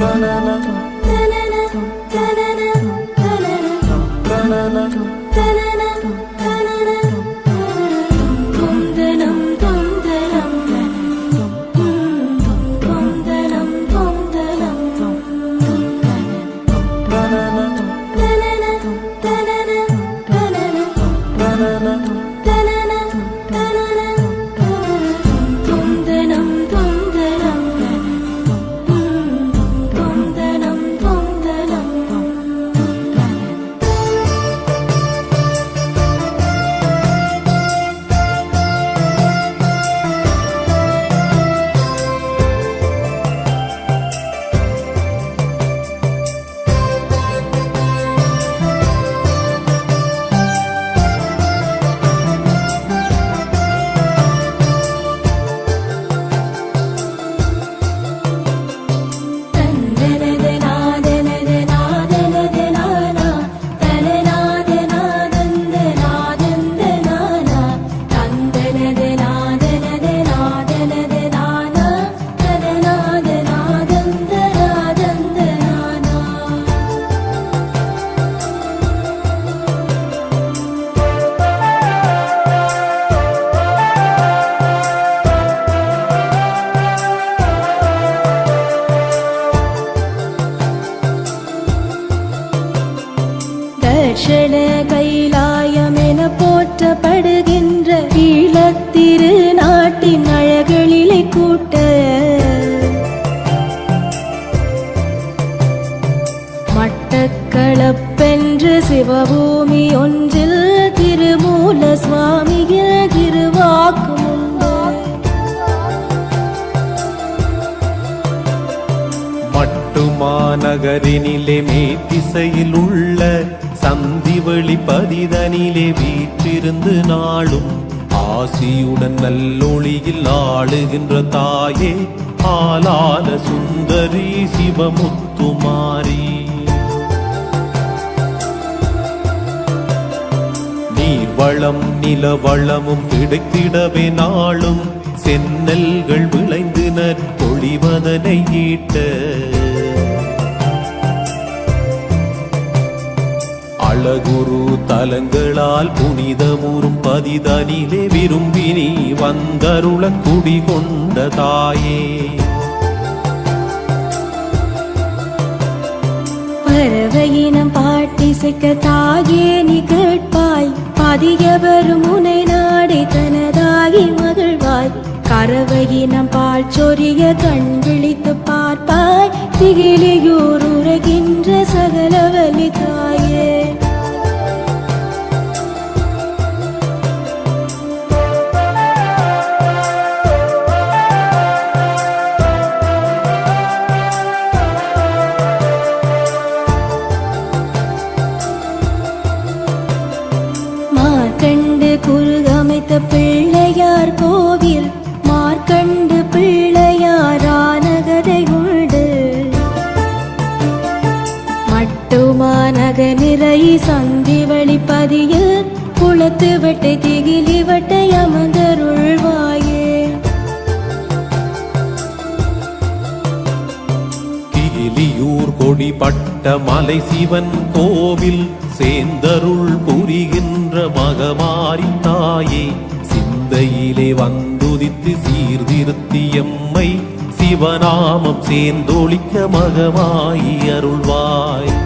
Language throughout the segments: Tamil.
banana. மட்டக்களப்பென்று சிவபூமி ஒன்றில் திருமூல சுவாமியின் திருவாக்கு மாநகரினிலே மட்டுமாநகரினிலே மேத்திசையில் உள்ள சந்திவழி பதிதனிலே வீற்றிருந்து நாளும் ஆசியுடன் நல்லொளியில் ஆளுகின்ற தாயே ஆலால சுந்தரி சிவமுத்துமாரி. வளம் நில வளமும் கிடைத்திடவே நாளும் சென்னல்கள் விளைந்து நற்பொழிவதனை ஈட்ட. அழகுரு தலங்களால் புனிதமுறும் பதிதனிலே விரும்பி நீ வந்தருள குடிகொண்ட தாயே. பறவையினம் பாட்டிசைக்க தாயே நீ கேட்டு பதியவரும் உனை நாடி தனதாகி மகிழ்வாய். கறவையினம் பால் சொரிய கண் விழித்து பார்ப்பாய். திகிலியூர் உரைகின்ற சகலவலி தாயே மட்டுமானக நிறை சந்தி வழிப்பதியில் குளத்து வெட்டை திகிலி வட்டை அமர்ந்தருள்வாயே. கிளியூர் கொடிப்பட்ட மலை சிவன் கோவில் சேந்தருள் புரிகின்ற மகமாரி தாயே. சிந்தையிலே வந்துதித்து சீர்திருத்தி எம்மை சிவநாமம் சேர்ந்தொழிக்க மகமாயி அருள்வாய்.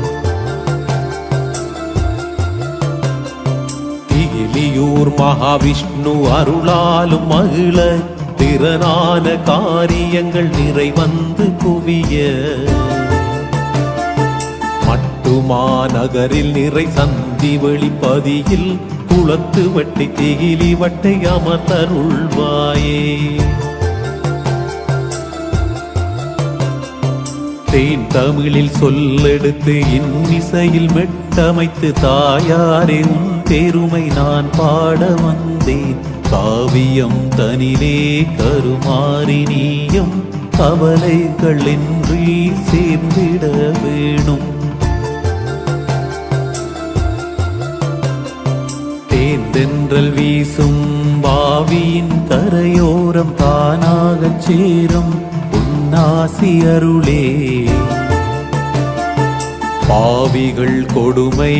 திகிலியூர் மகாவிஷ்ணு அருளாலும் மகிழ திறனான காரியங்கள் நிறைவந்து குவிய. மட்டுமாநகரில் நிறை சந்தி வெளிப்பதியில் குளத்து வட்டை திகிலி வட்டை அமர்த்தருள்வாயே. தேன் தமிழில் சொல்லெடுத்து இன்னிசையில் மெட்டமைத்து தாயாரே உன் பெருமை நான் பாட வந்தேன். காவியம் தனிலே கருமாறினியம் கவலைகள் இன்றி சேர்ந்திட வேணும். தேர்ந்தென்றல் வீசும் பாவியின் கரையோரம் தானாகச் சேரும். உன்னாசி அருளே. பாவிகள் கொடுமை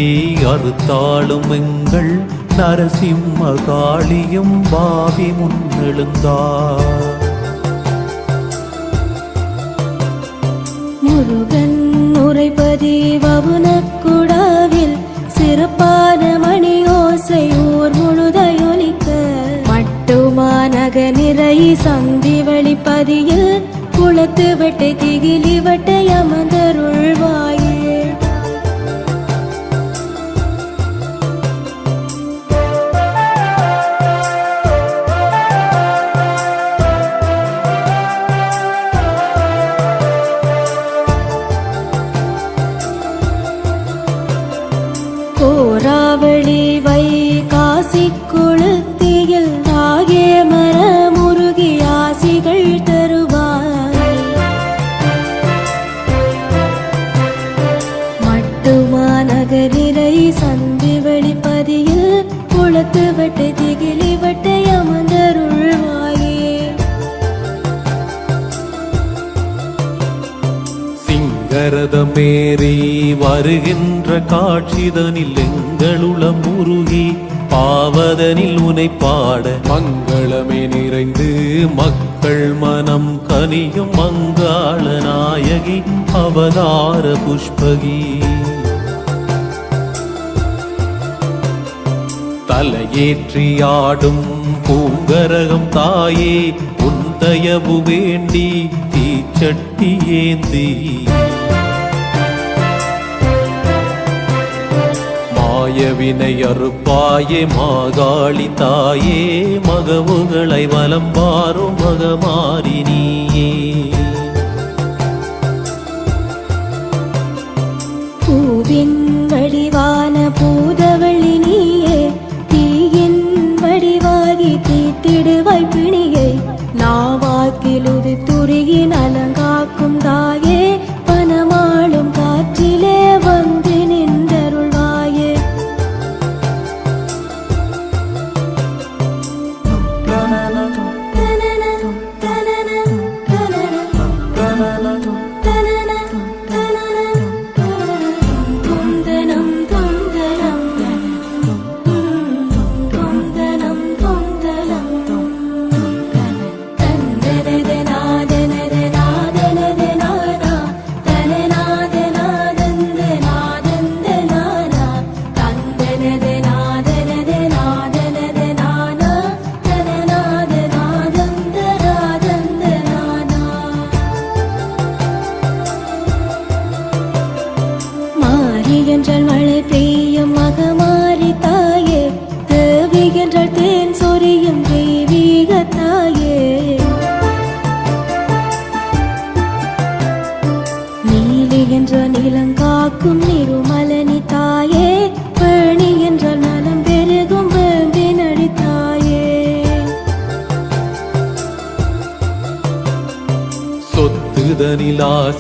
அறுத்தாளும் எங்கள் நரசிம்ம காளியும் பாவி முன்னெழுந்தார் முருகன் உரைபதி வவுனக்குடாவில் சிறப்பான மணி ஓசை ஊர் முழுதையொலிக்க. மட்டுமானக நிறை சந்தி வழிப்பதியில் குளத்து வெட்டை திகிலி வட்டை அமர்ந்த பாருகின்ற காட்சிதனில் எங்களுளம் முருகி பாவதனில் உனை பாட மங்களமே நிறைந்து மக்கள் மனம் கனியும் மங்காள நாயகி அவதார புஷ்பகி. தலையேற்றி ஆடும் பூங்கரகம் தாயே உன் தயவு வேண்டி தீச்சட்டி ஏந்தி. மாயவினை அறுப்பாயே மாகாளி தாயே மகவுகளை வலம் பாரும் மகமாரி நீயே.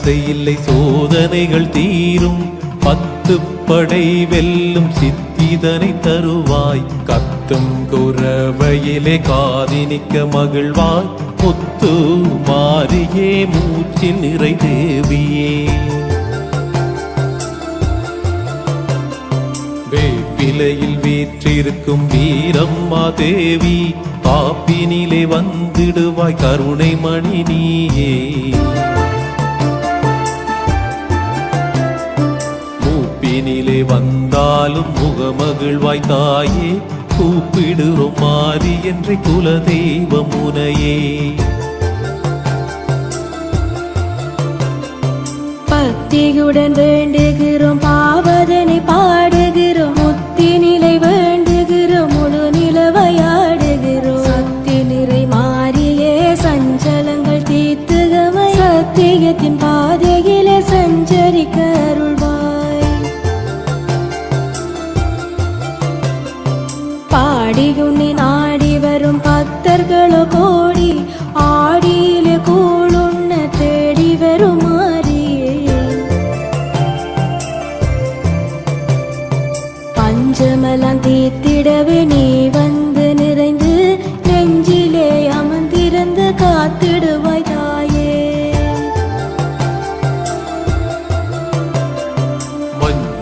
ஆசை இல்லை சோதனைகள் தீரும். பத்து படை வெல்லும் சித்திதனை தருவாய். கத்தும் குறவையிலே காதினிக்க மகிழ்வாய். முத்து மாறியே மூச்சில் நிறை தேவியே. வேப்பிலையில் வீற்றிருக்கும் வீரம்மா தேவி பாப்பினிலே வந்திடுவாய். கருணை மணி நீயே. மூப்பினிலே வந்தாலும் முகமகிழ்வாய் தாயே கூப்பிடுறோம் மாறி என்று குலதெய்வ முனையே. பக்தியுடன் வேண்டுகிறோம் பாவதனை பாடுகிறோம்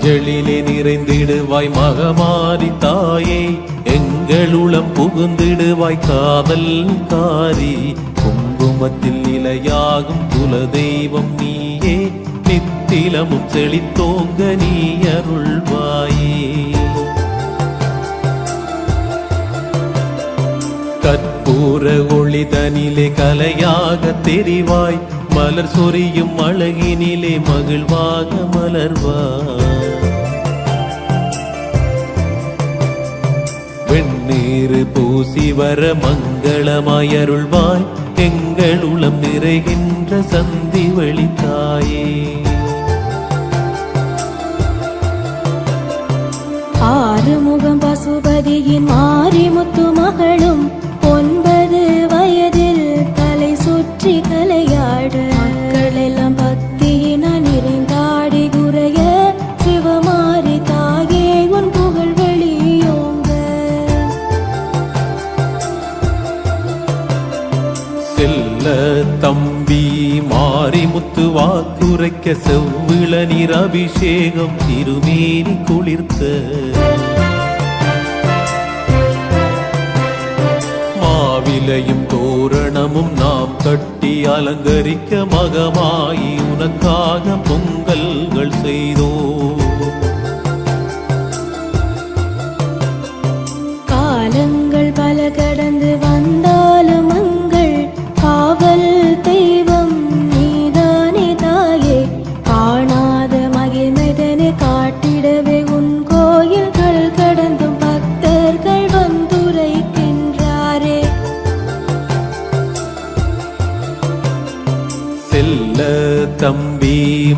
தாயே நிறைந்திடுவாய் மகமாரி தாயே. எங்களுளம் புகுந்திடுவாய் காதல் காரி குங்குமத்தில் நிலையாகும் குலதெய்வம் நீயே. நித்திலமும் செழித்தோங்க நீ அருள்வாயே. கற்பூர ஒளிதனிலே கலையாக தெரிவாய். மலர் சொரியும் அழகினிலே மகிழ்வாக மலர்வாய். நீரு பூசி வர மங்களமாயருள்வாய் எங்கள் உளம் நிறைகின்ற சந்தி வழித்தாயே. ஆறுமுகம் பசுபதியின் மாறி முத்து மகளும் நல்ல தம்பி மாரிமுத்து வாக்குரைக்க செவ்விள நீர் அபிஷேகம் திருமேனி குளிர்த்த. மாவிலையும் தோரணமும் நாம் கட்டி அலங்கரிக்க மகமாயி உனக்காக பொங்கல்கள் செய்தோம்.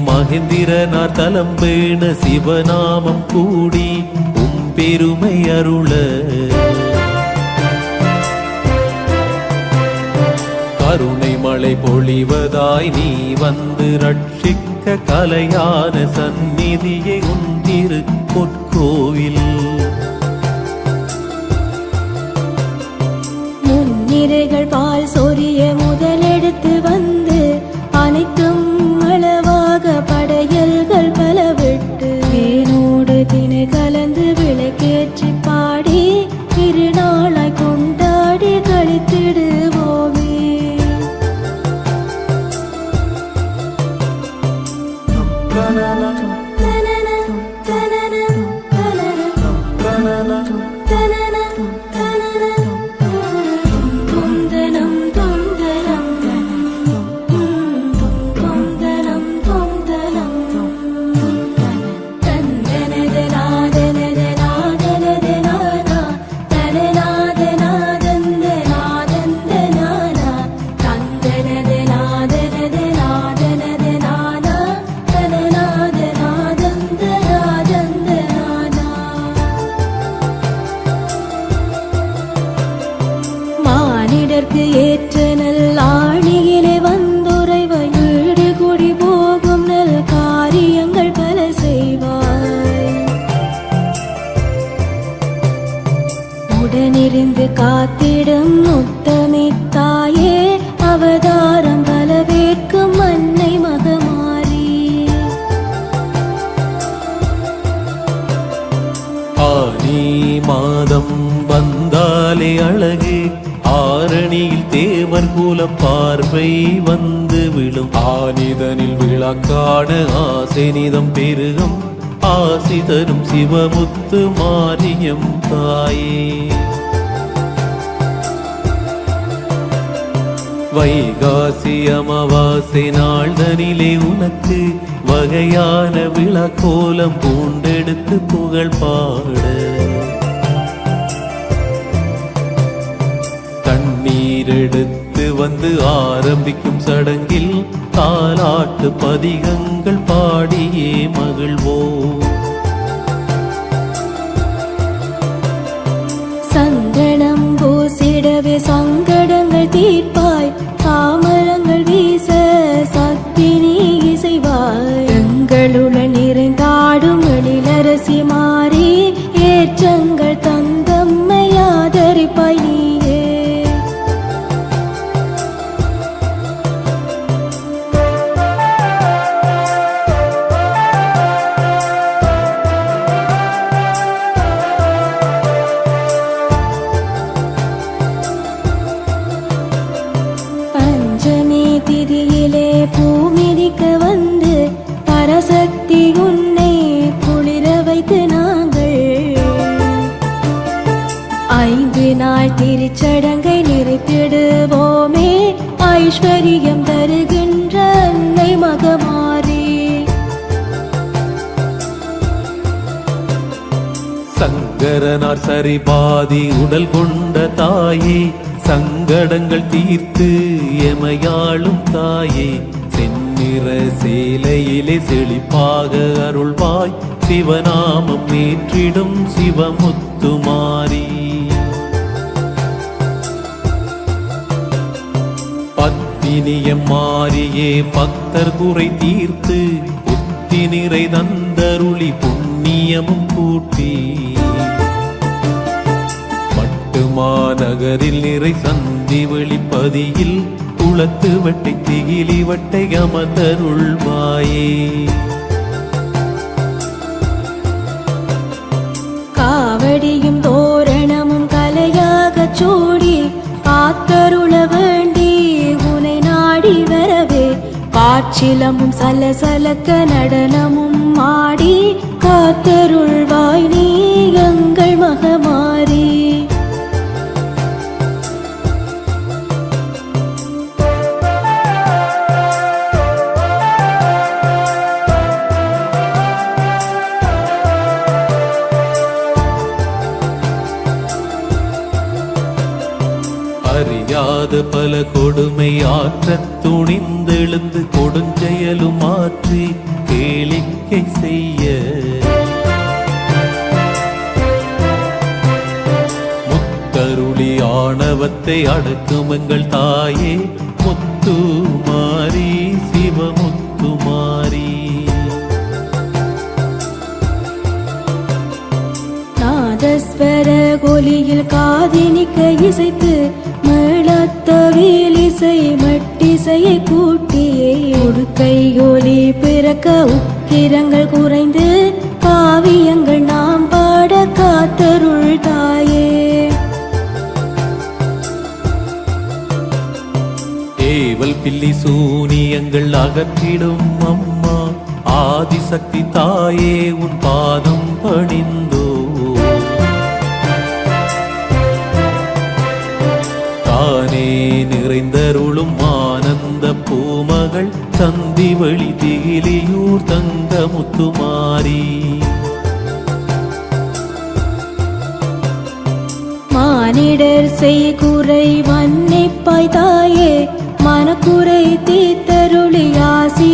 மகேந்திரனார் தலம் பேண சிவநாமம் கூடி உம் பெருமை அருள. கருணை மழை பொழிவதாய் நீ வந்து ரட்சிக்க கலையான சந்நிதியை உன் திரு பொற்கோவில் பா உடனிருந்து காத்திடும் முத்தமித்தாயே அவதாரம் பலவேற்கும் அன்னை மகமாரி ஆனி மாதம் வந்தாலே அழகு ஆரணியில் தேவர் குல பார்வை வந்து விழும். ஆனிதனில் விழாக்கான ஆசைனிதம் பெருகும் ஆசி தரும் சிவமுத்து மாரியம் தாயே. வைகாசி அமாவாசை நாள்தனிலே உனக்கு வகையான விழா கோலம் பூண்டெடுத்து புகழ் பாட. தண்ணீர் எடுத்து வந்து ஆரம்பிக்கும் சடங்கில் தாலாட்டு பதிகங்கள் பாடியே மகிழ்வோம். நாள் திருச்சடங்கை நிறைத்திடுவோமே. ஐஸ்வர்யம் தருகின்ற அன்னை மகமாறி. சங்கரனார் சரி பாதி உடல் கொண்ட தாயே. சங்கடங்கள் தீர்த்து எமையாளும் தாயே. செந்நிற சேலையிலே செழிப்பாக அருள்வாய். சிவநாமம் ஏற்றிடும் சிவமுத்துமாரி. பத்தினியம் மாறியே பக்தர் குறை தீர்த்து புத்தி நிறை தந்தருளி புண்ணியமும் கூட்டி. மட்டுமாநகரில் நிறை சந்தி வெளிப்பதியில் குளத்து வட்டை திகிலி வட்டை அமர்ந்தருள்வாயே காற்றிலமும் சலசலக்க நடனமும் ஆடி காத்தருள்வாய் நீ எங்கள் மகமாரி அறியாத பல கொடுமை ஆற்ற துணிந்தெழுந்து கொடுஞ்செயலும் மாற்றி கேளிக்கை செய்ய. முத்தருளி ஆணவத்தை அடக்கும் எங்கள் தாயே முத்து மாறி சிவமுத்து மாறி. நாதஸ்வர கொலியில் காதினிக்க இசைத்து மேளத்தவில் இசையை கூட்டியே உடுக்கை ஒலி பிறக்க உக்கிரங்கள் குறைந்து காவியங்கள் நாம் பாட காத்தருள் தாயே. ஏவல் பில்லி சூனியங்கள் அகற்றிடும் அம்மா ஆதிசக்தி தாயே உன் பாதம் பணிந்தோ. தானே நிறைந்தருளும் வந்த பூமகள் சந்தி வழி திகிலியூர் தங்க முத்துமாரி. மானிடர் செய்குறை மன்னிப்பாய் தாயே மனக்குறை தீத்தருளி ஆசி